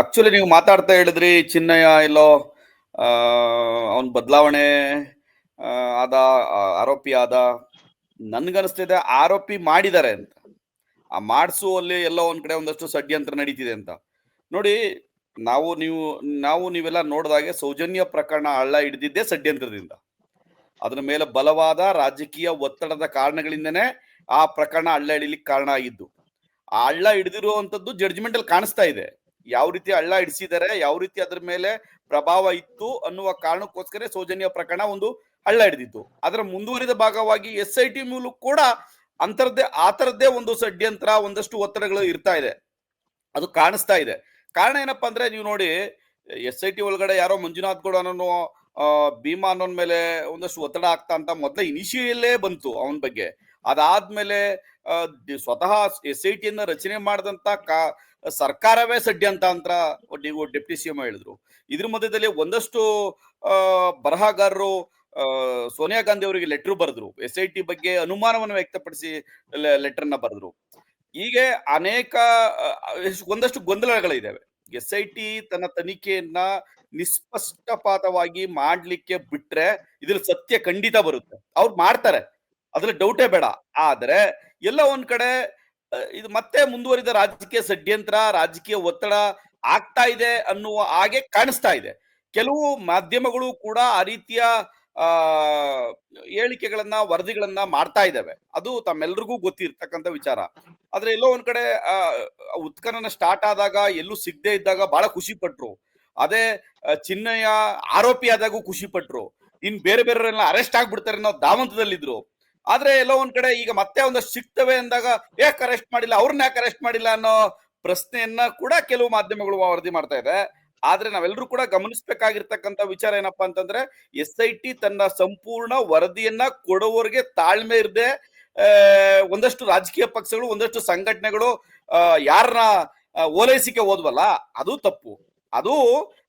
Actually ನೀವು ಮಾತಾಡ್ತಾ ಹೇಳಿದ್ರಿ, ಚಿನ್ನಯ್ಯ ಎಲ್ಲೋ ಅವನ್ ಬದಲಾವಣೆ ಆದ ಆರೋಪಿ ಆದ. ನನ್ಗನ್ಸ್ತಿದೆ, ಆರೋಪಿ ಮಾಡಿದ್ದಾರೆ ಅಂತ. ಆ ಮಾಡಿಸುವಲ್ಲಿ ಎಲ್ಲೋ ಒಂದ್ ಕಡೆ ಒಂದಷ್ಟು ಷಡ್ಯಂತ್ರ ನಡೀತಿದೆ ಅಂತ. ನೋಡಿ, ನಾವು ನೀವು, ನಾವು ನೀವೆಲ್ಲ ನೋಡಿದಾಗೆ ಸೌಜನ್ಯ ಪ್ರಕರಣ ಹಳ್ಳ ಹಿಡಿದಿದ್ದೇ ಷಡ್ಯಂತ್ರದಿಂದ. ಅದರ ಮೇಲೆ ಬಲವಾದ ರಾಜಕೀಯ ಒತ್ತಡದ ಕಾರಣಗಳಿಂದನೇ ಆ ಪ್ರಕರಣ ಹಳ್ಳ ಹಿಡಿಲಿಕ್ಕೆ ಕಾರಣ ಆಗಿದ್ದು. ಆ ಹಳ್ಳ ಹಿಡಿದಿರುವಂತದ್ದು ಜಡ್ಜ್ಮೆಂಟ್ ಅಲ್ಲಿ ಕಾಣಿಸ್ತಾ ಇದೆ. ಯಾವ ರೀತಿ ಹಳ್ಳ ಹಿಡಿಸಿದ್ದಾರೆ, ಯಾವ ರೀತಿ ಅದ್ರ ಮೇಲೆ ಪ್ರಭಾವ ಇತ್ತು ಅನ್ನುವ ಕಾರಣಕ್ಕೋಸ್ಕರ ಸೌಜನ್ಯ ಪ್ರಕರಣ ಒಂದು ಹಳ್ಳ ಹಿಡಿದಿತ್ತು. ಅದರ ಮುಂದುವರಿದ ಭಾಗವಾಗಿ ಎಸ್ ಐ ಟಿ ಮೂಲಕ ಕೂಡ ಅಂತರದ್ದೇ ಆತರದ್ದೇ ತರದ್ದೇ ಒಂದು ಷಡ್ಯಂತ್ರ, ಒಂದಷ್ಟು ಒತ್ತಡಗಳು ಇರ್ತಾ ಇದೆ. ಅದು ಕಾಣಿಸ್ತಾ ಇದೆ. ಕಾರಣ ಏನಪ್ಪಾ ಅಂದ್ರೆ ನೀವು ನೋಡಿ, ಎಸ್ ಐ ಟಿ ಒಳಗಡೆ ಯಾರೋ ಮಂಜುನಾಥ್ ಗೌಡ ಅನ್ನೋ ಭೀಮಾ ಅನ್ನೋನ್ ಮೇಲೆ ಒಂದಷ್ಟು ಒತ್ತಡ ಆಗ್ತಾ ಅಂತ ಮೊದಲ ಇನಿಷಿಯಲ್ಲೇ ಬಂತು ಅವನ ಬಗ್ಗೆ. ಅದಾದ್ಮೇಲೆ ಸ್ವತಃ ಎಸ್ ಐ ಟಿಯನ್ನ ರಚನೆ ಮಾಡಿದಂತ ಕಾ, ಸರ್ಕಾರವೇ ಸಡ್ಡಿ ಅಂತ ನೀವು ಡೆಪ್ಟಿ ಸಿ ಎಂ ಹೇಳಿದ್ರು. ಇದ್ರ ಮಧ್ಯದಲ್ಲಿ ಒಂದಷ್ಟು ಬರಹಗಾರರು ಸೋನಿಯಾ ಗಾಂಧಿ ಅವರಿಗೆ ಲೆಟರ್ ಬರೆದ್ರು. ಎಸ್ ಐ ಟಿ ಬಗ್ಗೆ ಅನುಮಾನವನ್ನು ವ್ಯಕ್ತಪಡಿಸಿ ಲೆಟರ್ನ ಬರೆದ್ರು. ಹೀಗೆ ಅನೇಕ ಒಂದಷ್ಟು ಗೊಂದಲಗಳಿದ್ದಾವೆ ಎಸ್ ಐ ಟಿ ತನ್ನ ತನಿಖೆಯನ್ನ ನಿಸ್ಪಷ್ಟಪಾತವಾಗಿ ಮಾಡ್ಲಿಕ್ಕೆ ಬಿಟ್ರೆ ಇದ್ರ ಸತ್ಯ ಖಂಡಿತ ಬರುತ್ತೆ. ಅವ್ರು ಮಾಡ್ತಾರೆ. ಅದ್ರಲ್ಲಿ ಡೌಟೇ ಬೇಡ. ಆದ್ರೆ ಎಲ್ಲ ಒಂದ್ ಕಡೆ ಇದು ಮತ್ತೆ ಮುಂದುವರಿದ ರಾಜಕೀಯ ಷಡ್ಯಂತ್ರ, ರಾಜಕೀಯ ಒತ್ತಡ ಆಗ್ತಾ ಇದೆ ಅನ್ನುವ ಹಾಗೆ ಕಾಣಿಸ್ತಾ ಇದೆ. ಕೆಲವು ಮಾಧ್ಯಮಗಳು ಕೂಡ ಆ ರೀತಿಯ, ಆ, ಹೇಳಿಕೆಗಳನ್ನ, ವರದಿಗಳನ್ನ ಮಾಡ್ತಾ ಇದ್ದಾವೆ. ಅದು ತಮ್ಮೆಲ್ರಿಗೂ ಗೊತ್ತಿರ್ತಕ್ಕಂಥ ವಿಚಾರ. ಆದ್ರೆ ಎಲ್ಲೋ ಒಂದ್ ಕಡೆ ಉತ್ಖನನ ಸ್ಟಾರ್ಟ್ ಆದಾಗ, ಎಲ್ಲೂ ಸಿಗದೆ ಇದ್ದಾಗ ಬಹಳ ಖುಷಿ ಪಟ್ರು. ಅದೇ ಚಿನ್ನಯ ಆರೋಪಿ ಆದಾಗೂ ಖುಷಿ ಪಟ್ರು. ಇನ್ ಬೇರೆ ಬೇರೆಯವರೆಲ್ಲ ಅರೆಸ್ಟ್ ಆಗ್ಬಿಡ್ತಾರೆ ಅನ್ನೋ ದಾವಂತದಲ್ಲಿದ್ರು ಆದ್ರೆ ಎಲ್ಲೋ ಒಂದ್ ಕಡೆ ಈಗ ಮತ್ತೆ ಒಂದಷ್ಟು ಸಿಗ್ತವೆ ಅಂದಾಗ ಯಾಕೆ ಅರೆಸ್ಟ್ ಮಾಡಿಲ್ಲ? ಅವ್ರನ್ನ ಯಾಕೆ ಅರೆಸ್ಟ್ ಮಾಡಿಲ್ಲ ಅನ್ನೋ ಪ್ರಶ್ನೆಯನ್ನ ಕೂಡ ಕೆಲವು ಮಾಧ್ಯಮಗಳು ವರದಿ ಮಾಡ್ತಾ ಇದೆ. ಆದ್ರೆ ನಾವೆಲ್ಲರೂ ಕೂಡ ಗಮನಿಸಬೇಕಾಗಿರ್ತಕ್ಕಂಥ ವಿಚಾರ ಏನಪ್ಪಾ ಅಂತಂದ್ರೆ, ಎಸ್ ಐ ಟಿ ತನ್ನ ಸಂಪೂರ್ಣ ವರದಿಯನ್ನ ಕೊಡುವವರಿಗೆ ತಾಳ್ಮೆ ಇರದೆ ಒಂದಷ್ಟು ರಾಜಕೀಯ ಪಕ್ಷಗಳು, ಒಂದಷ್ಟು ಸಂಘಟನೆಗಳು ಯಾರನ್ನ ಓಲೈಸಿಕೆ ಓದ್ವಲ್ಲ ಅದು ತಪ್ಪು. ಅದು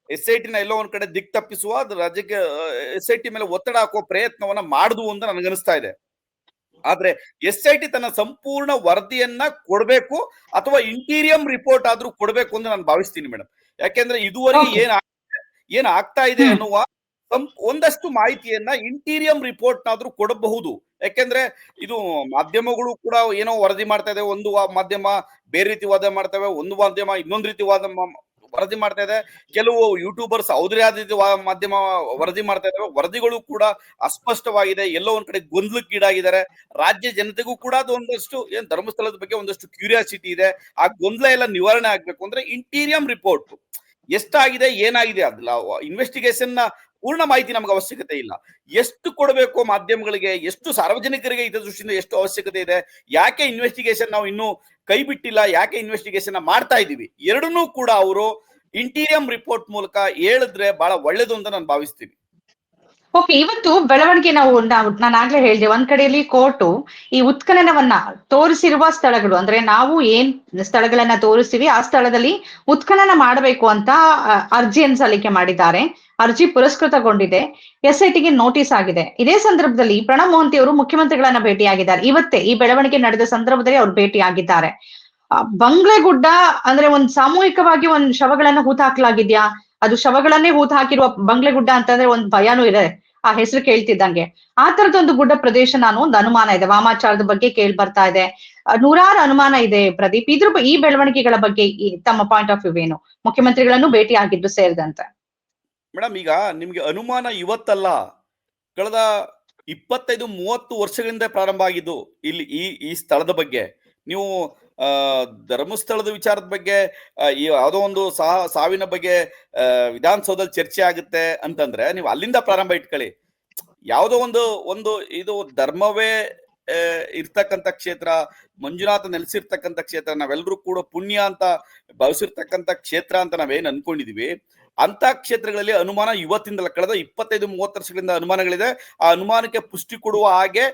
ಎಸ್ ಐ ಟಿನ ಎಲ್ಲೋ ಒಂದ್ ಕಡೆ ದಿಕ್ ತಪ್ಪಿಸುವ ರಾಜ್ಯಕ್ಕೆ ಎಸ್ ಐ ಟಿ ಮೇಲೆ ಒತ್ತಡ ಹಾಕುವ ಪ್ರಯತ್ನವನ್ನ ಮಾಡುದು ಅಂತ ನನಗನ್ನಿಸ್ತಾ ಇದೆ. ಆದ್ರೆ ಎಸ್ ಐ ಟಿ ತನ್ನ ಸಂಪೂರ್ಣ ವರದಿಯನ್ನ ಕೊಡ್ಬೇಕು ಅಥವಾ ಇಂಟೀರಿಯಂ ರಿಪೋರ್ಟ್ ಆದ್ರೂ ಕೊಡ್ಬೇಕು ಅಂತ ನಾನು ಭಾವಿಸ್ತೀನಿ ಮೇಡಮ್ ಯಾಕೆಂದ್ರೆ ಇದುವರೆಗೆ. ಏನ್ ಏನ್ ಆಗ್ತಾ ಇದೆ ಅನ್ನುವ ಒಂದಷ್ಟು ಮಾಹಿತಿಯನ್ನ ಇಂಟೀರಿಯಂ ರಿಪೋರ್ಟ್ ಆದ್ರೂ ಕೊಡಬಹುದು. ಯಾಕೆಂದ್ರೆ ಇದು ಮಾಧ್ಯಮಗಳು ಕೂಡ ಏನೋ ವರದಿ ಮಾಡ್ತಾ ಇದೆ ಒಂದು ಮಾಧ್ಯಮ ಬೇರೆ ರೀತಿ ವಾದ ಮಾಡ್ತವೆ ಒಂದು ಮಾಧ್ಯಮ ಇನ್ನೊಂದು ರೀತಿ ವಾದ ವರದಿ ಮಾಡ್ತಾ ಇದೆ. ಕೆಲವು ಯೂಟ್ಯೂಬರ್ಸ್ ಅವ್ರದೇ ಮಾಧ್ಯಮ ವರದಿ ಮಾಡ್ತಾ ಇದಾವೆ. ವರದಿಗಳು ಕೂಡ ಅಸ್ಪಷ್ಟವಾಗಿದೆ. ಎಲ್ಲೋ ಒಂದ್ ಕಡೆ ಗೊಂದಲಕ್ಕೀಡಾಗಿದ್ದಾರೆ ರಾಜ್ಯ ಜನತೆಗೂ ಕೂಡ ಅದು ಒಂದಷ್ಟು ಏನ್ ಧರ್ಮಸ್ಥಳದ ಬಗ್ಗೆ ಒಂದಷ್ಟು ಕ್ಯೂರಿಯಾಸಿಟಿ ಇದೆ. ಆ ಗೊಂದಲ ಎಲ್ಲ ನಿವಾರಣೆ ಆಗ್ಬೇಕು. ಅಂದ್ರೆ ಇಂಟೀರಿಯಂ ರಿಪೋರ್ಟ್ ಎಷ್ಟಾಗಿದೆ, ಏನಾಗಿದೆ ಅದಲ್ಲ ಇನ್ವೆಸ್ಟಿಗೇಷನ್ನ ಪೂರ್ಣ ಮಾಹಿತಿ ನಮಗೆ ಅವಶ್ಯಕತೆ ಇಲ್ಲ. ಎಷ್ಟು ಕೊಡಬೇಕು ಮಾಧ್ಯಮಗಳಿಗೆ, ಎಷ್ಟು ಸಾರ್ವಜನಿಕರಿಗೆ ಹಿತದೃಷ್ಟಿಯಿಂದ ಎಷ್ಟು ಅವಶ್ಯಕತೆ ಇದೆ, ಯಾಕೆ ಇನ್ವೆಸ್ಟಿಗೇಷನ್ ನಾವು ಇನ್ನೂ ಕೈ ಬಿಟ್ಟಿಲ್ಲ ಯಾಕೆ ಇನ್ವೆಸ್ಟಿಗೇಷನ್ ಮಾಡ್ತಾ ಇದ್ದೀವಿ? ಎರಡನ್ನೂ ಕೂಡ ಅವರು ಇಂಟೀರಿಯಂ ರಿಪೋರ್ಟ್ ಮೂಲಕ ಹೇಳಿದ್ರೆ ಬಹಳ ಒಳ್ಳೇದು ಅಂತ ನಾನು ಭಾವಿಸ್ತೀನಿ. ಓಕೆ ಇವತ್ತು ಬೆಳವಣಿಗೆ ನಾವು ನಾವು ನಾನು ಆಗ್ಲೇ ಹೇಳಿದೆ, ಒಂದ್ ಕಡೆಯಲ್ಲಿ ಕೋರ್ಟು ಈ ಉತ್ಖನನವನ್ನ ತೋರಿಸಿರುವ ಸ್ಥಳಗಳು, ಅಂದ್ರೆ ನಾವು ಏನ್ ಸ್ಥಳಗಳನ್ನ ತೋರಿಸ್ತೀವಿ, ಆ ಸ್ಥಳದಲ್ಲಿ ಉತ್ಖನನ ಮಾಡಬೇಕು ಅಂತ ಅರ್ಜಿಯನ್ನು ಸಲ್ಲಿಕೆ ಮಾಡಿದ್ದಾರೆ. ಅರ್ಜಿ ಪುರಸ್ಕೃತಗೊಂಡಿದೆ. ಎಸ್ ಐ ಟಿಗೆ ನೋಟಿಸ್ ಆಗಿದೆ. ಇದೇ ಸಂದರ್ಭದಲ್ಲಿ ಪ್ರಣಬ್ ಮೋಹಂತಿ ಅವರು ಮುಖ್ಯಮಂತ್ರಿಗಳನ್ನ ಭೇಟಿಯಾಗಿದ್ದಾರೆ. ಇವತ್ತೇ ಈ ಬೆಳವಣಿಗೆ ನಡೆದ ಸಂದರ್ಭದಲ್ಲಿ ಅವರು ಭೇಟಿಯಾಗಿದ್ದಾರೆ. ಬಂಗ್ಲೆ ಗುಡ್ಡ ಅಂದ್ರೆ ಒಂದ್ ಸಾಮೂಹಿಕವಾಗಿ ಒಂದ್ ಶವಗಳನ್ನ ಹೂತಾಕ್ಲಾಗಿದ್ಯಾ? ಅದು ಶವಗಳನ್ನೇ ಹೂತ್ ಹಾಕಿರುವ ಬಂಗ್ಲೆ ಗುಡ್ಡ ಅಂತಂದ್ರೆ ಒಂದ್ ಭಯಾನೂ ಇದೆ. ಆ ಹೆಸರು ಕೇಳ್ತಿದ್ದಂಗೆ. ಆ ತರದೊಂದು ಗುಡ್ಡ ಪ್ರದೇಶ ನಾನು ಒಂದು ಅನುಮಾನ ಇದೆ. ವಾಮಾಚಾರದ ಬಗ್ಗೆ ಕೇಳಿ ಬರ್ತಾ ಇದೆ. ನೂರಾರು ಅನುಮಾನ ಇದೆ ಪ್ರದೀಪ್. ಇದ್ರ ಈ ಬೆಳವಣಿಗೆಗಳ ಬಗ್ಗೆ ತಮ್ಮ ಪಾಯಿಂಟ್ ಆಫ್ ವ್ಯೂ ಏನು? ಮುಖ್ಯಮಂತ್ರಿಗಳನ್ನು ಭೇಟಿ ಆಗಿದ್ದು ಸೇರಿದಂತೆ. ಮೇಡಮ್, ಈಗ ನಿಮ್ಗೆ ಅನುಮಾನ ಇವತ್ತಲ್ಲ. ಕಳೆದ ಇಪ್ಪತ್ತೈದು ಮೂವತ್ತು ವರ್ಷಗಳಿಂದ ಪ್ರಾರಂಭ ಆಗಿದ್ದು ಇಲ್ಲಿ ಈ ಈ ಸ್ಥಳದ ಬಗ್ಗೆ. ನೀವು ಧರ್ಮಸ್ಥಳದ ವಿಚಾರದ ಬಗ್ಗೆ ಈ ಯಾವುದೋ ಒಂದು ಸಾ, ಸಾವಿನ ಬಗ್ಗೆ ವಿಧಾನಸೌಧದಲ್ಲಿ ಚರ್ಚೆ ಆಗುತ್ತೆ ಅಂತಂದ್ರೆ ನೀವು ಅಲ್ಲಿಂದ ಪ್ರಾರಂಭ ಇಟ್ಕೊಳ್ಳಿ. ಯಾವುದೋ ಒಂದು ಒಂದು ಇದು ಧರ್ಮವೇ ಇರ್ತಕ್ಕಂಥ ಕ್ಷೇತ್ರ, ಮಂಜುನಾಥ ನೆಲೆಸಿರ್ತಕ್ಕಂಥ ಕ್ಷೇತ್ರ, ನಾವೆಲ್ಲರೂ ಕೂಡ ಪುಣ್ಯ ಅಂತ ಭಾವಿಸಿರ್ತಕ್ಕಂಥ ಕ್ಷೇತ್ರ ಅಂತ ನಾವೇನು ಅನ್ಕೊಂಡಿದೀವಿ. ಅಂತ ಕ್ಷೇತ್ರಗಳಲ್ಲಿ ಅನುಮಾನ ಇವತ್ತಿಂದಲ್ಲ ಕಳೆದ ಇಪ್ಪತ್ತೈದು, ಮೂವತ್ತು ವರ್ಷಗಳಿಂದ ಅನುಮಾನಗಳಿದೆ. ಆ ಅನುಮಾನಕ್ಕೆ ಪುಷ್ಟಿ ಕೊಡುವ ಹಾಗೆ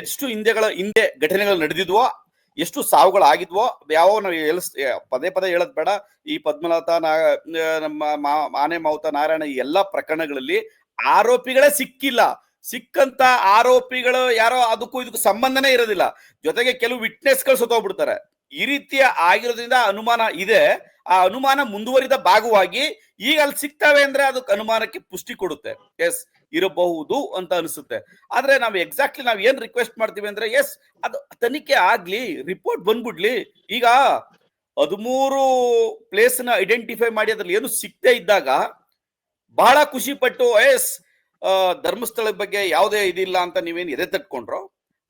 ಎಷ್ಟು ಹಿಂದೆಗಳ ಹಿಂದೆ ಘಟನೆಗಳು ನಡೆದಿದ್ವೋ ಎಷ್ಟು ಸಾವುಗಳಾಗಿದ್ವೋ, ಯಾವ ನಾವು ಪದೇ ಪದೇ ಹೇಳದ್ ಬೇಡ. ಈ ಪದ್ಮನಾಥ ನಾ ನಮ್ಮ ಮಾ- ಆನೆ, ಮಾವುತ, ನಾರಾಯಣ ಈ ಎಲ್ಲ ಪ್ರಕರಣಗಳಲ್ಲಿ ಆರೋಪಿಗಳೇ ಸಿಕ್ಕಿಲ್ಲ. ಸಿಕ್ಕಂತ ಆರೋಪಿಗಳು ಯಾರೋ ಅದಕ್ಕೂ ಇದಕ್ಕೂ ಸಂಬಂಧನೇ ಇರೋದಿಲ್ಲ. ಜೊತೆಗೆ ಕೆಲವು ವಿಟ್ನೆಸ್ಗಳು ಸತ್ತೋಗ್ಬಿಡ್ತಾರೆ ಈ ರೀತಿಯ ಆಗಿರೋದ್ರಿಂದ ಅನುಮಾನ ಇದೆ. ಆ ಅನುಮಾನ ಮುಂದುವರಿದ ಭಾಗವಾಗಿ ಈಗ ಅಲ್ಲಿ ಸಿಗ್ತವೆ ಅಂದ್ರೆ ಅದಕ್ಕೆ ಅನುಮಾನಕ್ಕೆ ಪುಷ್ಟಿ ಕೊಡುತ್ತೆ. ಎಸ್. ಇರಬಹುದು ಅಂತ ಅನಿಸುತ್ತೆ. ಆದ್ರೆ ನಾವು ಎಕ್ಸಾಕ್ಟ್ಲಿ ನಾವ್ ಏನ್ ರಿಕ್ವೆಸ್ಟ್ ಮಾಡ್ತೀವಿ ಅಂದ್ರೆ ಎಸ್ ಅದು ತನಿಖೆ ಆಗ್ಲಿ ರಿಪೋರ್ಟ್ ಬಂದ್ಬಿಡ್ಲಿ. ಈಗ ಹದಿಮೂರು ಪ್ಲೇಸ್ನ ಐಡೆಂಟಿಫೈ ಮಾಡಿ ಅದ್ರಲ್ಲಿ ಏನು ಸಿಕ್ತೆ ಇದ್ದಾಗ ಬಹಳ ಖುಷಿ ಪಟ್ಟು ಎಸ್ ಧರ್ಮಸ್ಥಳದ ಬಗ್ಗೆ ಯಾವುದೇ ಇದಿಲ್ಲ ಅಂತ ನೀವೇನು ಎದೆ ತಟ್ಕೊಂಡ್ರು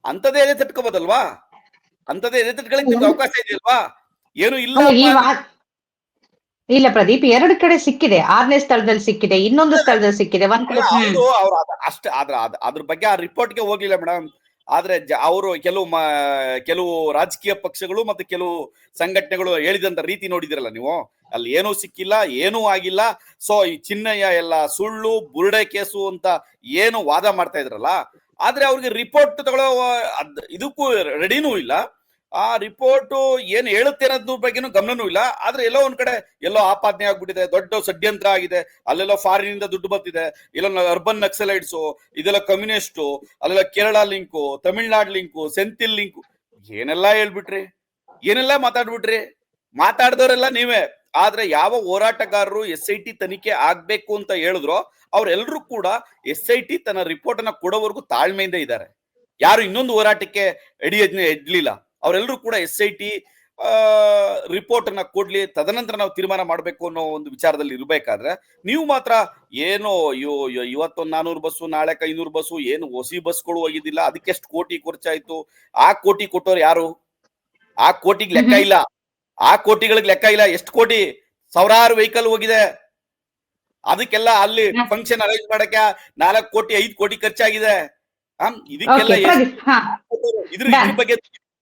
ಅಂತದೇ ಎದೆ ತಟ್ಕೋಬೋದಲ್ವಾ? ಅಂತದೇ ಎದೆ ತಟ್ಕೊಳ್ಳಿ ನಿಮ್ಗೆ ಅವಕಾಶ ಇದೆಯಲ್ವಾ? ಏನು ಇಲ್ಲ ಇಲ್ಲ ಪ್ರದೀಪ್ ಎರಡು ಕಡೆ ಸಿಕ್ಕಿದೆ. ಆರನೇ ಸ್ಥಳದಲ್ಲಿ ಸಿಕ್ಕಿದೆ ಇನ್ನೊಂದು ಸ್ಥಳದಲ್ಲಿ ಸಿಕ್ಕಿದೆ. ಒಂದ್ ಕಡೆ ಅಷ್ಟ ಅದ್ರ ಬಗ್ಗೆ ಆ ರಿಪೋರ್ಟ್ಗೆ ಹೋಗ್ಲಿಲ್ಲ ಮೇಡಮ್ ಆದ್ರೆ ಅವರು ಕೆಲವು ಕೆಲವು ರಾಜಕೀಯ ಪಕ್ಷಗಳು ಮತ್ತೆ ಕೆಲವು ಸಂಘಟನೆಗಳು ಹೇಳಿದಂತ ರೀತಿ ನೋಡಿದಿರಲ್ಲ ನೀವು? ಅಲ್ಲಿ ಏನೂ ಸಿಕ್ಕಿಲ್ಲ ಏನೂ ಆಗಿಲ್ಲ. ಸೊ ಈ ಚಿನ್ನಯ್ಯ ಎಲ್ಲ ಸುಳ್ಳು ಬುರುಡೆ ಕೇಸು ಅಂತ ಏನು ವಾದ ಮಾಡ್ತಾ ಇದ್ರಲ್ಲ ಆದ್ರೆ ಅವ್ರಿಗೆ ರಿಪೋರ್ಟ್ ತಗೊಳ್ಳೋ ಇದಕ್ಕೂ ರೆಡಿನೂ ಇಲ್ಲ. ಆ ರಿಪೋರ್ಟ್ ಏನ್ ಹೇಳುತ್ತೆ ಅನ್ನೋದ್ರ ಬಗ್ಗೆನೂ ಗಮನನೂ ಇಲ್ಲ. ಆದ್ರೆ ಎಲ್ಲೋ ಒಂದ್ ಕಡೆ ಎಲ್ಲೋ ಆಪಾದನೆ ಆಗ್ಬಿಟ್ಟಿದೆ, ದೊಡ್ಡ ಷಡ್ಯಂತ್ರ ಆಗಿದೆ, ಅಲ್ಲೆಲ್ಲೋ ಫಾರಿನ್ ಇಂದ ದುಡ್ಡು ಬರ್ತಿದೆ, ಇಲ್ಲೋ ಅರ್ಬನ್ ನಕ್ಸಲೈಟ್ಸು, ಇದೆಲ್ಲ ಕಮ್ಯುನಿಸ್ಟು ಅಲ್ಲೆಲ್ಲ Kerala link Tamil Nadu link Senthil link ಏನೆಲ್ಲ ಹೇಳ್ಬಿಟ್ರಿ? ಏನೆಲ್ಲ ಮಾತಾಡ್ಬಿಟ್ರಿ? ಮಾತಾಡ್ದವ್ರೆಲ್ಲ ನೀವೇ. ಆದ್ರೆ ಯಾವ ಹೋರಾಟಗಾರರು ಎಸ್ ಐ ಟಿ ತನಿಖೆ ಆಗ್ಬೇಕು ಅಂತ ಹೇಳಿದ್ರೋ, ಅವ್ರೆಲ್ರೂ ಕೂಡ ಎಸ್ ಐ ಟಿ ತನ್ನ ರಿಪೋರ್ಟ್ ಅನ್ನ ಕೊಡೋವರೆಗೂ ತಾಳ್ಮೆಯಿಂದ ಇದ್ದಾರೆ. ಯಾರು ಇನ್ನೊಂದು ಹೋರಾಟಕ್ಕೆ ಎಡಿ ಎಡ್ಲಿಲ್ಲ ಅವರೆಲ್ಲರೂ ಕೂಡ ಎಸ್ ಐ ಟಿ ರಿಪೋರ್ಟ್ ಅನ್ನ ಕೊಡ್ಲಿ ತದನಂತರ ನಾವು ತೀರ್ಮಾನ ಮಾಡಬೇಕು ಅನ್ನೋ ಒಂದು ವಿಚಾರದಲ್ಲಿ ಇರಬೇಕಾದ್ರೆ ನೀವು ಮಾತ್ರ ಏನು ಇವತ್ತೊಂದ್ ನಾನೂರು ಬಸ್ಸು ನಾಳೆ ಐನೂರು ಬಸ್ಸು ಏನು ಹೊಸಿ ಬಸ್ಗಳು ಹೋಗಿದ್ದಿಲ್ಲ ಅದಕ್ಕೆ ಎಷ್ಟು ಕೋಟಿ ಖರ್ಚಾಯ್ತು ಆ ಕೋಟಿ ಕೊಟ್ಟವ್ರು ಯಾರು? ಆ ಕೋಟಿಗೆ ಲೆಕ್ಕ ಇಲ್ಲ. ಆ ಕೋಟಿಗಳಿಗೆ ಲೆಕ್ಕ ಇಲ್ಲ. ಎಷ್ಟು ಕೋಟಿ? ಸಾವಿರಾರು ವೆಹಿಕಲ್ ಹೋಗಿದೆ. ಅದಕ್ಕೆಲ್ಲ ಅಲ್ಲಿ ಫಂಕ್ಷನ್ ಅರೇಂಜ್ ಮಾಡಕ್ಕೆ ನಾಲ್ಕು ಕೋಟಿ ಐದು ಕೋಟಿ ಖರ್ಚಾಗಿದೆ. ಇದಕ್ಕೆಲ್ಲ. ಇದ್ರ ಬಗ್ಗೆ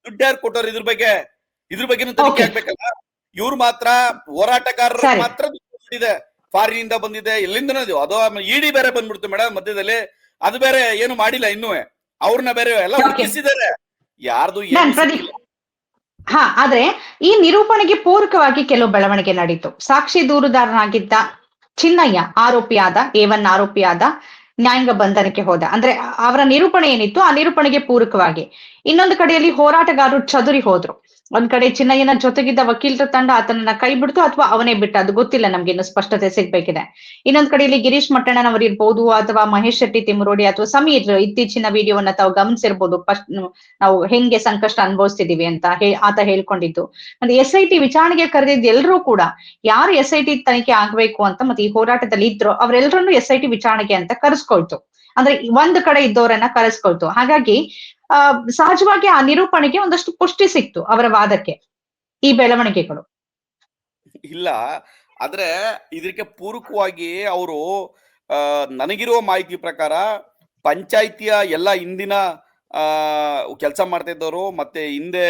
ದುಡ್ಡು ಯಾರು ಕೊಟ್ಟವ್ರು ಇದ್ರ ಬಗ್ಗೆ? ಇದ್ರ ಬಗ್ಗೆ ತನಿಖೆ. ಆಗ್ಬೇಕಲ್ಲ? ಇವ್ರು ಮಾತ್ರ ಹೋರಾಟಗಾರರು ಮಾತ್ರ ಬಂದಿದೆ ಫಾರಿನ್ ಇಂದ ಬಂದಿದೆ ಎಲ್ಲಿಂದ ಅದು ಇಡಿ ಬೇರೆ ಬಂದ್ಬಿಡ್ತು ಮೇಡಮ್ ಮಧ್ಯದಲ್ಲಿ. ಅದು ಬೇರೆ ಏನು ಮಾಡಿಲ್ಲ ಇನ್ನೂ. ಅವ್ರನ್ನ ಬೇರೆ ಎಲ್ಲ. ಹುಡುಕಿಸಿದ್ದಾರೆ ಯಾರ್ದು ಹಾ ಆದ್ರೆ ಈ ನಿರೂಪಣೆಗೆ ಪೂರಕವಾಗಿ ಕೆಲವು ಬೆಳವಣಿಗೆ ನಡೀತು. ಸಾಕ್ಷಿ ದೂರುದಾರನಾಗಿದ್ದ ಚಿನ್ನಯ್ಯ ಆರೋಪಿಯಾದ ಏವನ್ ಆರೋಪಿಯಾದ ನ್ಯಾಯಾಂಗ ಬಂಧನಕ್ಕೆ ಹೋದ. ಅಂದ್ರೆ ಅವರ ನಿರೂಪಣೆ ಏನಿತ್ತು? ಆ ನಿರೂಪಣೆಗೆ ಪೂರಕವಾಗಿ. ಇನ್ನೊಂದು ಕಡೆಯಲ್ಲಿ ಹೋರಾಟಗಾರರು ಚದುರಿ ಹೋದ್ರು. ಒಂದ್ ಕಡೆ ಚಿನ್ನಯ್ಯನ ಜೊತೆಗಿದ್ದ ವಕೀಲರ ತಂಡ ಆತನನ್ನ ಕೈ ಬಿಡ್ತು ಅಥವಾ ಅವನೇ ಬಿಟ್ಟ? ಅದು ಗೊತ್ತಿಲ್ಲ, ನಮ್ಗೆ ಇನ್ನು ಸ್ಪಷ್ಟತೆ ಸಿಗ್ಬೇಕಿದೆ. ಇನ್ನೊಂದ್ ಕಡೆ ಇಲ್ಲಿ ಗಿರೀಶ್ ಮಟ್ಟಣ್ಣನವರು ಇರ್ಬೋದು ಅಥವಾ ಮಹೇಶ್ ಶೆಟ್ಟಿ ತಿಮ್ಮರೋಡಿ ಅಥವಾ ಸಮೀರ್ ಇತ್ತೀಚಿನ ವಿಡಿಯೋವನ್ನ ತಾವು ಗಮನಿಸಿರ್ಬೋದು. ಫಸ್ಟ್ ನಾವು ಹೆಂಗೆ ಸಂಕಷ್ಟ ಅನುಭವಿಸ್ತಿದೀವಿ ಅಂತ ಆತ ಹೇಳ್ಕೊಂಡಿದ್ದು. ಮತ್ತೆ ಎಸ್ ಐ ಟಿ ವಿಚಾರಣೆಗೆ ಕರೆದಿದ್ದ ಎಲ್ಲರೂ ಕೂಡ ಯಾರು ಎಸ್ ಐ ಟಿ ತನಿಖೆ ಆಗ್ಬೇಕು ಅಂತ ಮತ್ತೆ ಈ ಹೋರಾಟದಲ್ಲಿ ಇದ್ರು ಅವರೆಲ್ಲರನ್ನು ಎಸ್ ಐ ಟಿ ವಿಚಾರಣೆಗೆ ಅಂತ ಕರೆಸ್ಕೊಳ್ತು. ಅಂದ್ರೆ ಒಂದು ಕಡೆ ಇದ್ದವರನ್ನ ಕರೆಸ್ಕೊಳ್ತು. ಹಾಗಾಗಿ, ಆ, ಸಹಜವಾಗಿ ಆ ನಿರೂಪಣೆಗೆ ಒಂದಷ್ಟು ಪುಷ್ಟಿ ಸಿಕ್ತು ಅವರ ವಾದಕ್ಕೆ, ಈ ಬೆಳವಣಿಗೆಗಳು. ಇಲ್ಲ, ಆದ್ರೆ ಇದಕ್ಕೆ ಪೂರಕವಾಗಿ ಅವರು ನನಗಿರುವ ಮಾಹಿತಿ ಪ್ರಕಾರ ಪಂಚಾಯಿತಿಯ ಎಲ್ಲ ಹಿಂದಿನ ಕೆಲಸ ಮಾಡ್ತಾ ಇದ್ದವರು ಮತ್ತೆ ಹಿಂದೆ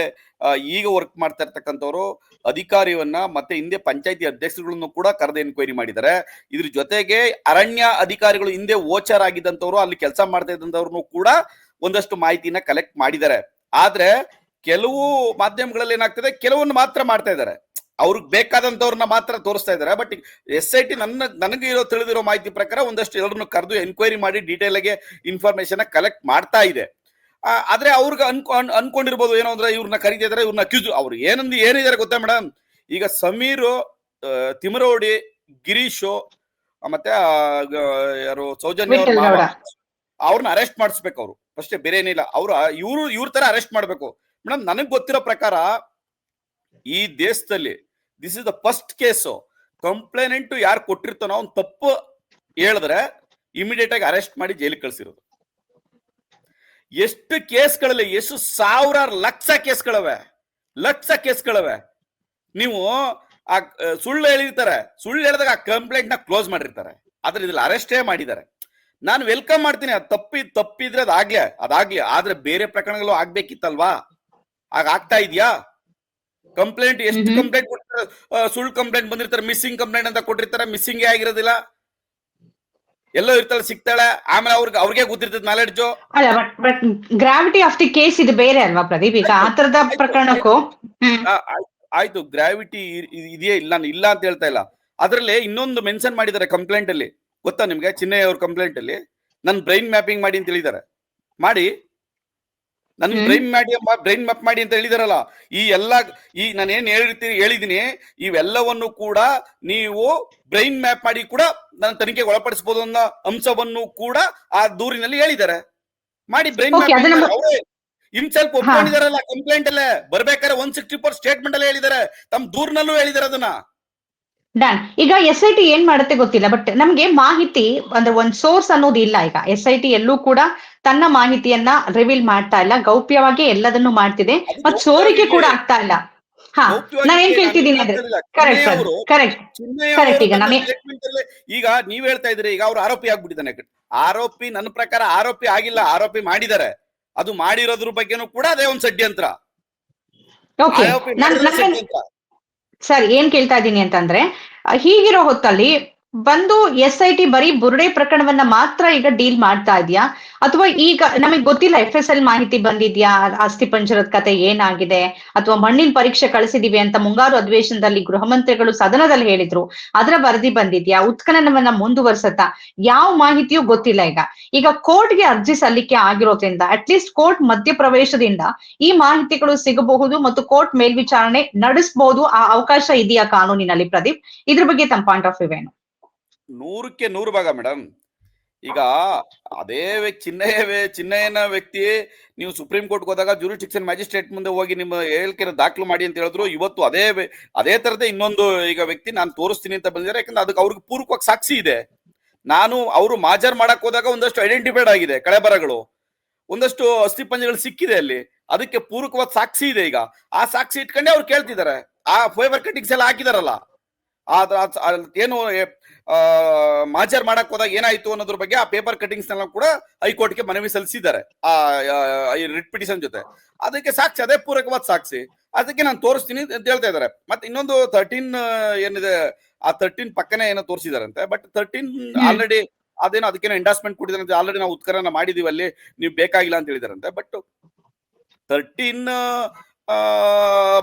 ಈಗ ವರ್ಕ್ ಮಾಡ್ತಾ ಇರ್ತಕ್ಕಂಥವ್ರು ಅಧಿಕಾರಿಯನ್ನ ಮತ್ತೆ ಹಿಂದೆ ಪಂಚಾಯತಿ ಅಧ್ಯಕ್ಷರುಗಳನ್ನು ಕೂಡ ಕರೆದು ಎನ್ಕ್ವೈರಿ ಮಾಡಿದ್ದಾರೆ. ಇದ್ರ ಜೊತೆಗೆ ಅರಣ್ಯ ಅಧಿಕಾರಿಗಳು ಹಿಂದೆ ಓಚರ್ ಆಗಿದ್ದಂಥವ್ರು, ಅಲ್ಲಿ ಕೆಲಸ ಮಾಡ್ತಾ ಇದ್ದಂಥವ್ರನ್ನು ಕೂಡ ಒಂದಷ್ಟು ಮಾಹಿತಿನ ಕಲೆಕ್ಟ್ ಮಾಡಿದ್ದಾರೆ. ಆದ್ರೆ ಕೆಲವು ಮಾಧ್ಯಮಗಳಲ್ಲಿ ಏನಾಗ್ತದೆ ಕೆಲವನ್ನ ಮಾತ್ರ ಮಾಡ್ತಾ ಇದ್ದಾರೆ. ಅವ್ರಿಗೆ ಬೇಕಾದಂತವ್ರನ್ನ ಮಾತ್ರ ತೋರಿಸ್ತಾ ಇದ್ದಾರೆ. ಬಟ್ ಎಸ್ ಐ ಟಿ ನನ್ನ ನನಗೆ ಇರೋ ತಿಳಿದಿರೋ ಮಾಹಿತಿ ಪ್ರಕಾರ ಒಂದಷ್ಟು ಎಲ್ಲರನ್ನು ಕರೆದು ಎನ್ಕ್ವೈರಿ ಮಾಡಿ ಡೀಟೇಲ್ ಆಗಿ ಇನ್ಫಾರ್ಮೇಶನ್ ಕಲೆಕ್ಟ್ ಮಾಡ್ತಾ ಇದೆ. ಆದ್ರೆ ಅವ್ರಿಗೆ ಅನ್ಕೊ ಅನ್- ಅನ್ಕೊಂಡಿರ್ಬೋದು ಏನೋ ಅಂದ್ರೆ ಇವ್ರನ್ನ ಕರೀತಿದ್ರೆ ಇವ್ರನ್ನ ಅಕ್ಯೂಸ್ ಅವ್ರು ಏನಂದ್ ಏನಿದ್ದಾರೆ ಗೊತ್ತಾ ಮೇಡಮ್? ಈಗ ಸಮೀರು ತಿಮರೋಡಿ ಗಿರೀಶು ಮತ್ತೆ ಯಾರು ಸೌಜನ್ಯ ಅವ್ರನ್ನ ಅರೆಸ್ಟ್ ಮಾಡಿಸ್ಬೇಕು ಅವರು. ಅಷ್ಟೇ ಬೇರೆ ಏನಿಲ್ಲ. ಅವ್ರ ಇವ್ರು ಇವ್ರ ತರ ಅರೆಸ್ಟ್ ಮಾಡ್ಬೇಕು. ಮೇಡಮ್ ನನಗ್ ಗೊತ್ತಿರೋ ಪ್ರಕಾರ ಈ ದೇಶದಲ್ಲಿ this is the first case complainant ಯಾರು ಕೊಟ್ಟಿರ್ತಾನೋ ಅವ್ನು ತಪ್ಪು ಹೇಳಿದ್ರೆ ಇಮಿಡಿಯೇಟ್ ಆಗಿ ಅರೆಸ್ಟ್ ಮಾಡಿ ಜೈಲಿಗೆ ಕಳ್ಸಿರೋದು. ಎಷ್ಟು ಕೇಸ್ಗಳಲ್ಲಿ ಎಷ್ಟು ಸಾವಿರಾರು ಲಕ್ಷ ಕೇಸ್ಗಳವೆ ಲಕ್ಷ ಕೇಸ್ಗಳವೆ. ನೀವು ಆ ಸುಳ್ಳು ಹೇಳಿರ್ತಾರೆ ಸುಳ್ಳು ಹೇಳಿದಾಗ ಆ ಕಂಪ್ಲೇಂಟ್ನ ಕ್ಲೋಸ್ ಮಾಡಿರ್ತಾರೆ. ಆದ್ರೆ ಇದ್ರಲ್ಲಿ ಅರೆಸ್ಟೇ ಮಾಡಿದ್ದಾರೆ. ನಾನು ವೆಲ್ಕಮ್ ಮಾಡ್ತೀನಿ ಅದು ತಪ್ಪಿ ತಪ್ಪಿದ್ರೆ ಅದಾಗ್ಲೇ ಅದಾಗ್ಲಿ ಆದ್ರೆ ಬೇರೆ ಪ್ರಕರಣಗಳು ಆಗ್ಬೇಕಿತ್ತಲ್ವಾ? ಆಗ ಆಗ್ತಾ ಇದೆಯಾ? ಕಂಪ್ಲೇಂಟ್ ಎಷ್ಟು ಕಂಪ್ಲೇಂಟ್ ಕೊಟ್ಟಿರ್ತಾರೆ ಸುಳ್ಳು ಕಂಪ್ಲೇಂಟ್ ಬಂದಿರ್ತಾರೆ ಮಿಸ್ಸಿಂಗ್ ಕಂಪ್ಲೇಂಟ್ ಅಂತ ಕೊಟ್ಟಿರ್ತಾರೆ ಮಿಸ್ಸಿಂಗೇ ಆಗಿರೋದಿಲ್ಲ. ಎಲ್ಲೋ ಇರ್ತಾಳೆ ಸಿಗ್ತಾಳೆ. ಆಮೇಲೆ ಅವ್ರಿಗೆ ಅವ್ರಿಗೆ ಗೊತ್ತಿರ್ತದೆ ನಾಲೆಡ್ಜು ಅಲ್ಲ but but gravity of the case ಇದು ಬೇರೆ ಅಲ್ವಾ ಪ್ರದೀಪ್? ಈಗ ಆ ತರದ. ಪ್ರಕರಣಕ್ಕೂ ಆಯ್ತು ಗ್ರಾವಿಟಿ ಇದೆಯೇ ಇಲ್ಲ ನಾನು ಇಲ್ಲ ಅಂತ ಹೇಳ್ತಾ ಇಲ್ಲ. ಅದರಲ್ಲಿ ಇನ್ನೊಂದು ಮೆನ್ಷನ್ ಮಾಡಿದ್ದಾರೆ ಕಂಪ್ಲೇಂಟ್ ಅಲ್ಲಿ. ಗೊತ್ತಾ ನಿಮ್ಗೆ? ಚಿನ್ನಯ್ಯ ಅವ್ರ ಕಂಪ್ಲೇಂಟ್ ಅಲ್ಲಿ. ನನ್ ಬ್ರೈನ್ ಮ್ಯಾಪಿಂಗ್ ಮಾಡಿ ಅಂತ ಹೇಳಿದ್ದಾರೆ. ಮಾಡಿ. ನನ್ ಬ್ರೈನ್ ಮಾಡಿ ಬ್ರೈನ್ ಮ್ಯಾಪ್ ಮಾಡಿ ಅಂತ ಹೇಳಿದಾರಲ್ಲ. ಈ ಎಲ್ಲಾ ಈ ನಾನು ಏನ್ ಹೇಳಿರ್ತೀನಿ ಹೇಳಿದೀನಿ ಇವೆಲ್ಲವನ್ನು ಕೂಡ ನೀವು ಬ್ರೈನ್ ಮ್ಯಾಪ್ ಮಾಡಿ ಕೂಡ ನಾನು ತನಿಖೆಗೆ ಒಳಪಡಿಸಬಹುದು ಅನ್ನೋ ಅಂಶವನ್ನು ಕೂಡ ಆ ದೂರಿನಲ್ಲಿ ಹೇಳಿದ್ದಾರೆ. ಮಾಡಿ ಬ್ರೈನ್ ಹಿಮ್ಸೆಲ್ಫ್ ಒಪ್ಕೊಂಡಿದಾರಲ್ಲ ಕಂಪ್ಲೇಂಟ್ ಅಲ್ಲೇ. ಬರ್ಬೇಕಾದ್ರೆ ಒನ್ ಸಿಕ್ಸ್ಟಿ ಫೋರ್ ಸ್ಟೇಟ್ಮೆಂಟ್ ಅಲ್ಲೇ ಹೇಳಿದ್ದಾರೆ. ತಮ್ಮ ದೂರ್ನಲ್ಲೂ ಹೇಳಿದಾರೆ ಅದನ್ನ. ಡನ್ ಈಗ ಎಸ್ ಐ ಟಿ ಏನ್ ಮಾಡುತ್ತೆ ಗೊತ್ತಿಲ್ಲ ಬಟ್ ನಮ್ಗೆ ಮಾಹಿತಿ ಅಂದ್ರೆ ಒಂದ್ ಸೋರ್ಸ್ ಅನ್ನೋದು ಇಲ್ಲ ಈಗ. ಎಸ್ ಐ ಟಿ ಎಲ್ಲೂ ಕೂಡ ತನ್ನ ಮಾಹಿತಿಯನ್ನ ರಿವೀಲ್ ಮಾಡ್ತಾ ಇಲ್ಲ. ಗೌಪ್ಯವಾಗಿ ಎಲ್ಲದನ್ನು ಮಾಡ್ತಿದೆ. ಮತ್ತೆ ಮತ್ ಸೋರಿಕೆ ಕೂಡ ಆಗ್ತಾ ಇಲ್ಲ. ಈಗ ನೀವ್ ಹೇಳ್ತಾ ಇದ್ರಿ ಈಗ ಅವ್ರು ಆರೋಪಿ ಆಗ್ಬಿಟ್ಟಿದ್ದಾನೆ ಆರೋಪಿ ನನ್ನ ಪ್ರಕಾರ ಆರೋಪಿ ಆಗಿಲ್ಲ ಆರೋಪಿ ಮಾಡಿದ್ದಾರೆ. ಅದು ಮಾಡಿರೋದ್ರ ಬಗ್ಗೆನೂ ಕೂಡ ಅದೇ ಒಂದ್ ಷಡ್ಯಂತ್ರ. ಸರ್ ಏನ್ ಕೇಳ್ತಾ ಇದ್ದೀನಿ ಅಂತಂದ್ರೆ ಹೀಗಿರೋ ಹೊತ್ತಲ್ಲಿ ಬಂದು ಎಸ್ ಐ ಟಿ ಬರೀ ಬುರುಡೆ ಪ್ರಕರಣವನ್ನ ಮಾತ್ರ ಈಗ ಡೀಲ್ ಮಾಡ್ತಾ ಇದೆಯಾ? ಅಥವಾ ಈಗ ನಮಗೆ ಗೊತ್ತಿಲ್ಲ ಎಫ್ ಎಸ್ ಎಲ್ ಮಾಹಿತಿ ಬಂದಿದ್ಯಾ? ಆಸ್ತಿ ಪಂಜರದ ಕತೆ ಏನಾಗಿದೆ? ಅಥವಾ ಮಣ್ಣಿನ ಪರೀಕ್ಷೆ ಕಳಿಸಿದೀವಿ ಅಂತ ಮುಂಗಾರು ಅಧಿವೇಶನದಲ್ಲಿ ಗೃಹ ಮಂತ್ರಿಗಳು ಸದನದಲ್ಲಿ ಹೇಳಿದ್ರು. ಅದರ ವರದಿ ಬಂದಿದ್ಯಾ? ಉತ್ಖನನವನ್ನ ಮುಂದುವರ್ಸತ್ತಾ? ಯಾವ ಮಾಹಿತಿಯೂ ಗೊತ್ತಿಲ್ಲ ಈಗ. ಈಗ ಕೋರ್ಟ್ಗೆ ಅರ್ಜಿ ಸಲ್ಲಿಕೆ ಆಗಿರೋದ್ರಿಂದ ಅಟ್ಲೀಸ್ಟ್ ಕೋರ್ಟ್ ಮಧ್ಯಪ್ರವೇಶದಿಂದ ಈ ಮಾಹಿತಿಗಳು ಸಿಗಬಹುದು ಮತ್ತು ಕೋರ್ಟ್ ಮೇಲ್ವಿಚಾರಣೆ ನಡೆಸಬಹುದು ಆ ಅವಕಾಶ ಇದೆಯಾ ಕಾನೂನಿನಲ್ಲಿ ಪ್ರದೀಪ್? ಇದ್ರ ಬಗ್ಗೆ ತಮ್ಮ ಪಾಯಿಂಟ್ ಆಫ್ ವ್ಯೂ ಏನು? ನೂರಕ್ಕೆ ನೂರು ಭಾಗ ಮೇಡಮ್ ಈಗ ಅದೇ ವ್ಯ- ಚಿನ್ನಯ್ಯನ ವ್ಯಕ್ತಿ ನೀವು ಸುಪ್ರೀಂ ಕೋರ್ಟ್ ಹೋದಾಗ ಜೂರಿಸ್ಟಿಕ್ಷನ್ ಮ್ಯಾಜಿಸ್ಟ್ರೇಟ್ ಮುಂದೆ ಹೋಗಿ ನಿಮ್ಮ ಹೇಳಿಕೆನ ದಾಖಲು ಮಾಡಿ ಅಂತ ಹೇಳಿದ್ರು. ಇವತ್ತು ಅದೇ ಅದೇ ತರದೇ ಇನ್ನೊಂದು ಈಗ ವ್ಯಕ್ತಿ ನಾನು ತೋರಿಸ್ತೀನಿ ಅಂತ ಬಂದಿದ್ದಾರೆ. ಯಾಕಂದ್ರೆ ಅದಕ್ಕೆ ಅವ್ರಿಗೆ ಪೂರ್ವಕವಾಗಿ ಸಾಕ್ಷಿ ಇದೆ. ನಾನು ಅವರು ಮಾಜರ್ ಮಾಡಕ್ ಹೋದಾಗ ಒಂದಷ್ಟು ಐಡೆಂಟಿಫೈಡ್ ಆಗಿದೆ ಕಳೆಬರಗಳು ಒಂದಷ್ಟು ಅಸ್ಥಿಪಂಜಗಳು ಸಿಕ್ಕಿದೆ ಅಲ್ಲಿ. ಅದಕ್ಕೆ ಪೂರಕವಾದ ಸಾಕ್ಷಿ ಇದೆ ಈಗ. ಆ ಸಾಕ್ಷಿ ಇಟ್ಕೊಂಡೆ ಅವ್ರು ಕೇಳ್ತಿದ್ದಾರೆ. ಆ ಫೈಬರ್ ಕಟಿಂಗ್ಸ್ ಎಲ್ಲ ಹಾಕಿದಾರಲ್ಲ. ಆದ್ರ ಏನು ಆ, ಮಾಜರ್ ಮಾಡಕ್ ಹೋದಾಗ ಏನಾಯ್ತು ಅನ್ನೋದ್ರ ಬಗ್ಗೆ ಆ ಪೇಪರ್ ಕಟಿಂಗ್ಸ್ ನೆಲ್ಲ ಕೂಡ ಹೈಕೋರ್ಟ್ಗೆ ಮನವಿ ಸಲ್ಲಿಸಿದ್ದಾರೆ ಆ ರಿಟ್ ಪಿಟಿಷನ್ ಜೊತೆ. ಅದಕ್ಕೆ ಸಾಕ್ಷಿ ಅದೇ ಪೂರಕವಾದ ಸಾಕ್ಷಿ. ಅದಕ್ಕೆ ನಾನು ತೋರಿಸ್ತೀನಿ ಅಂತ ಹೇಳ್ತಾ ಇದ್ದಾರೆ. ಮತ್ತೆ ಇನ್ನೊಂದು ತರ್ಟೀನ್ ಏನಿದೆ ಆ ತರ್ಟೀನ್ ಪಕ್ಕನೆ ಏನೋ ತೋರಿಸಿದಾರಂತೆ ಬಟ್ ತರ್ಟೀನ್ ಆಲ್ರೆಡಿ ಅದೇನೋ ಅದಕ್ಕೇನೋ ಎಂಡಾಸ್ಮೆಂಟ್ ಕೊಟ್ಟಿದ್ದಾರೆ ಆಲ್ರೆಡಿ ನಾವು ಉತ್ಕರಣ ಮಾಡಿದೀವಿ ಅಲ್ಲಿ ನೀವು ಬೇಕಾಗಿಲ್ಲ ಅಂತ ಹೇಳಿದಾರಂತೆ. ಬಟ್ ತರ್ಟೀನ್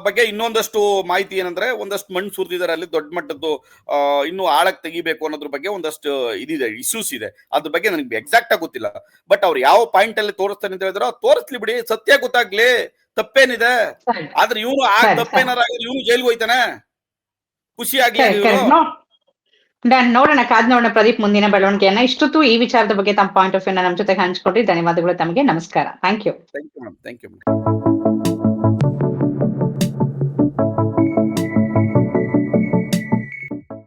ಬಗ್ಗೆ ಇನ್ನೊಂದಷ್ಟು ಮಾಹಿತಿ ಏನಂದ್ರೆ ಒಂದಷ್ಟು ಮಣ್ಣು ಸುರಿದಿದ್ದಾರೆ. ಅಲ್ಲಿ ದೊಡ್ಡ ಮಟ್ಟದ್ದು ಇನ್ನು ಆಳಕ್ಕೆ ಆಳಕ್ ತೆಗಿಬೇಕು ಅನ್ನೋದ್ರ ಬಗ್ಗೆ ಒಂದಷ್ಟು ಇದಿದೆ ಇಶ್ಯೂಸ್ ಇದೆ. ಅದ್ರ ಬಗ್ಗೆ ನನಗೆ ಎಕ್ಸಾಕ್ಟ್ ಆಗಿ ಗೊತ್ತಿಲ್ಲ. ಬಟ್ ಅವ್ರು ಯಾವ ಪಾಯಿಂಟ್ ಅಲ್ಲಿ ತೋರಿಸ್ತಾನೆ ಅಂತ ಹೇಳಿದ್ರು ತೋರಿಸ್ಲಿ ಬಿಡಿ. ಸತ್ಯ ಗೊತ್ತಾಗ್ಲಿ. ತಪ್ಪೇನಿದೆ. ಆದ್ರೆ ಇವನು ಆ ತಪ್ಪೇನಾರ ಇವನು ಜೈಲ್ಗೆ ಹೋಯ್ತಾನೆ? ಖುಷಿ ಆಗ್ಲಿ ನೋಡೋಣ ಕಾದ್ ನೋಡೋಣ ಪ್ರದೀಪ್ ಮುಂದಿನ ಬೆಳವಣಿಗೆಯನ್ನ. ಇಷ್ಟೊತ್ತು ಈ ವಿಚಾರದ ಬಗ್ಗೆ ತಮ್ಮ ಪಾಯಿಂಟ್ ಆಫ್ ವ್ಯೂ ನಮ್ಮ ಜೊತೆಗೆ ಹಂಚ್ಕೊಟ್ರಿ ಧನ್ಯವಾದಗಳು ತಮಗೆ. ನಮಸ್ಕಾರ. Thank you thank you madam thank you madam